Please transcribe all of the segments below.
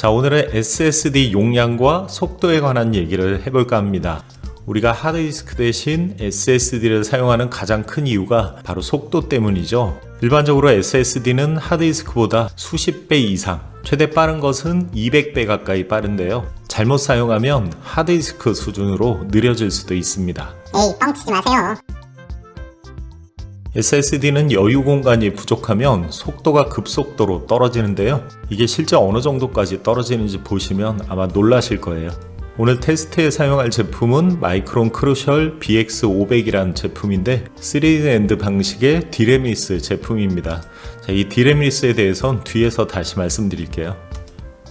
자, 오늘은 SSD 용량과 속도에 관한 얘기를 해볼까 합니다. 우리가 하드디스크 대신 SSD를 사용하는 가장 큰 이유가 바로 속도 때문이죠. 일반적으로 SSD는 하드디스크보다 수십 배 이상, 최대 빠른 것은 200배 가까이 빠른데요. 잘못 사용하면 하드디스크 수준으로 느려질 수도 있습니다. 에이 뻥치지 마세요 SSD는 여유 공간이 부족하면 속도가 급속도로 떨어지는데요. 이게 실제 어느 정도까지 떨어지는지 보시면 아마 놀라실 거예요. 오늘 테스트에 사용할 제품은 마이크론 크루셜 BX500이라는 제품인데 3D 엔드 방식의 디레미스 제품입니다. 자, 이 디레미스에 대해선 뒤에서 다시 말씀드릴게요.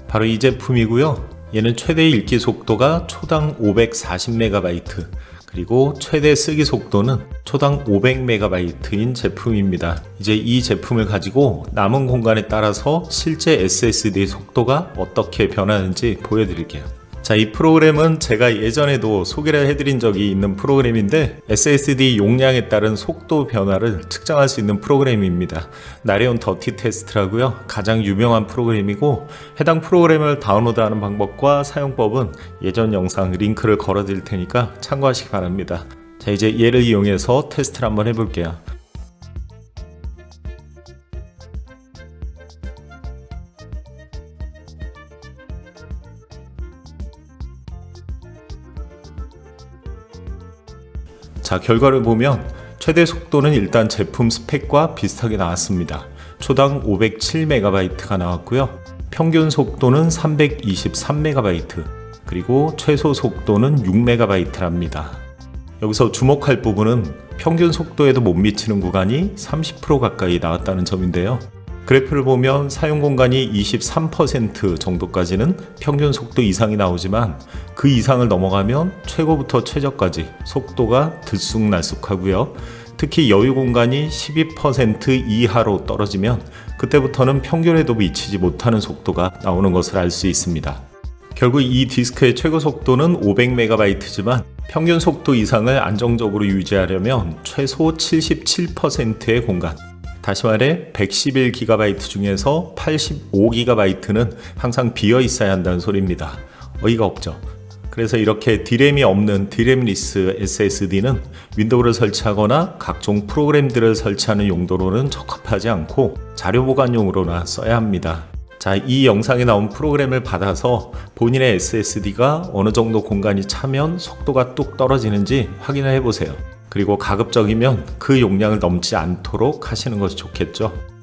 바로 이 제품이고요. 얘는 최대 읽기 속도가 초당 540MB, 그리고 최대 쓰기 속도는 초당 500MB인 제품입니다. 이제 이 제품을 가지고 남은 공간에 따라서 실제 SSD 속도가 어떻게 변하는지 보여드릴게요. 자, 이 프로그램은 제가 예전에도 소개를 해드린 적이 있는 프로그램인데 SSD 용량에 따른 속도 변화를 측정할 수 있는 프로그램입니다. 나레온 더티 테스트라고요. 가장 유명한 프로그램이고 해당 프로그램을 다운로드하는 방법과 사용법은 예전 영상 링크를 걸어 드릴 테니까 참고하시기 바랍니다. 자, 이제 얘를 이용해서 테스트를 한번 해볼게요. 자, 결과를 보면 최대 속도는 일단 제품 스펙과 비슷하게 나왔습니다. 초당 507MB가 나왔고요. 평균 속도는 323MB, 그리고 최소 속도는 6MB랍니다. 여기서 주목할 부분은 평균 속도에도 못 미치는 구간이 30% 가까이 나왔다는 점인데요. 그래프를 보면 사용 공간이 23% 정도까지는 평균 속도 이상이 나오지만 그 이상을 넘어가면 최고부터 최저까지 속도가 들쑥날쑥하고요. 특히 여유 공간이 12% 이하로 떨어지면 그때부터는 평균에도 미치지 못하는 속도가 나오는 것을 알 수 있습니다. 결국 이 디스크의 최고 속도는 500MB지만 평균 속도 이상을 안정적으로 유지하려면 최소 77%의 공간, 다시 말해 111GB 중에서 85GB는 항상 비어 있어야 한다는 소리입니다. 어이가 없죠. 그래서 이렇게 디램이 없는 디램리스 SSD는 윈도우를 설치하거나 각종 프로그램들을 설치하는 용도로는 적합하지 않고 자료 보관용으로나 써야 합니다. 자, 이 영상에 나온 프로그램을 받아서 본인의 SSD가 어느 정도 공간이 차면 속도가 뚝 떨어지는지 확인을 해보세요. 그리고 가급적이면 그 용량을 넘지 않도록 하시는 것이 좋겠죠.